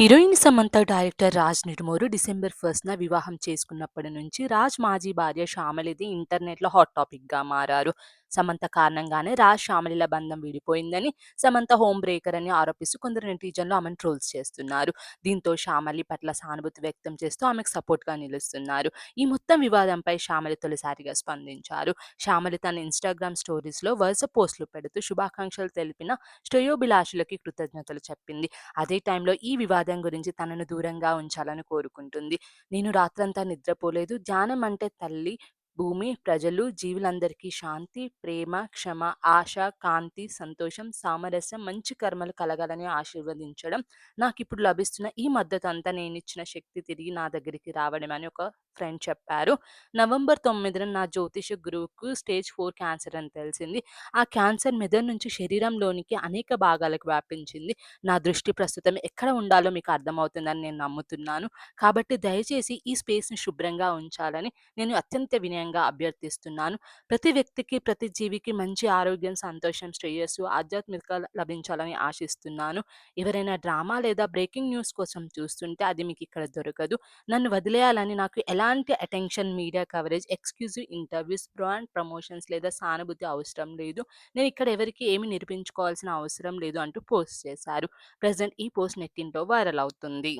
Heroine Samantha director Raj Nidimoru December ఫస్ట్‌న వివాహం చేసుకున్నప్పటి నుంచి రాజ్ మాజీ భార్య శ్యామలిది ఇంటర్నెట్‌లో హాట్ టాపిక్‌గా మారారు. సమంత కారణంగానే రాజ్, శ్యామలిల బంధం విడిపోయిందని, సమంత హోమ్ బ్రేకర్ అని ఆరోపిస్తూ కొందరు నెటిజన్లు ఆమెను ట్రోల్స్ చేస్తున్నారు. దీంతో శ్యామలి పట్ల సానుభూతి వ్యక్తం చేస్తూ ఆమెకు సపోర్ట్‌గా నిలుస్తున్నారు. ఈ మొత్తం వివాదంపై శ్యామలి తొలిసారిగా స్పందించారు. శ్యామలి తన ఇన్‌స్టాగ్రామ్ స్టోరీస్‌లో వరుస పోస్టులు పెడుతూ శుభాకాంక్షలు తెలిపిన శ్రేయోభిలాషులకి కృతజ్ఞతలు చెప్పింది. అదే టైంలో ఈ వివాదం గురించి తనను దూరంగా ఉంచాలని కోరుకుంటుంది. నేను రాత్రంతా నిద్రపోలేదు. ధ్యానం అంటే తల్లి, భూమి, ప్రజలు, జీవులందరికీ శాంతి, ప్రేమ, క్షమ, ఆశ, కాంతి, సంతోషం, సామరస్యం, మంచి కర్మలు కలగాలని ఆశీర్వదించడం. నాకు ఇప్పుడు లభిస్తున్న ఈ మద్దతు అంతా నేను ఇచ్చిన శక్తి తిరిగి నా దగ్గరికి రావడం అని ఒక ఫ్రెండ్ చెప్పారు. నవంబర్ తొమ్మిదిన నా జ్యోతిష గురువుకు స్టేజ్ ఫోర్ క్యాన్సర్ అని తెలిసింది. ఆ క్యాన్సర్ మెదడు నుంచి శరీరంలోనికి అనేక భాగాలకు వ్యాపించింది. నా దృష్టి ప్రస్తుతం ఎక్కడ ఉండాలో మీకు అర్థమవుతుందని నేను నమ్ముతున్నాను. కాబట్టి దయచేసి ఈ స్పేస్‌ని శుభ్రంగా ఉంచాలని నేను అత్యంత వినయంగా అభ్యర్థిస్తున్నాను. ప్రతి వ్యక్తికి, ప్రతి జీవికి మంచి ఆరోగ్యం, సంతోషం, శ్రేయస్సు, ఆధ్యాత్మికత లభించాలని ఆశిస్తున్నాను. ఎవరైనా డ్రామా లేదా బ్రేకింగ్ న్యూస్ కోసం చూస్తుంటే అది మీకు ఇక్కడ దొరకదు. నన్ను వదిలేయాలని నాకు ఎలాంటి attention, media coverage, exclusive interviews, brand promotions లేదా సానుభూతి అవసరం లేదు. నేను ఇక్కడ ఎవరికీ ఏమి నిరూపించుకోవాల్సిన అవసరం లేదు అంటూ పోస్ట్ చేశారు. ప్రజెంట్ ఈ పోస్ట్ నెట్టింట్లో వైరల్ అవుతుంది.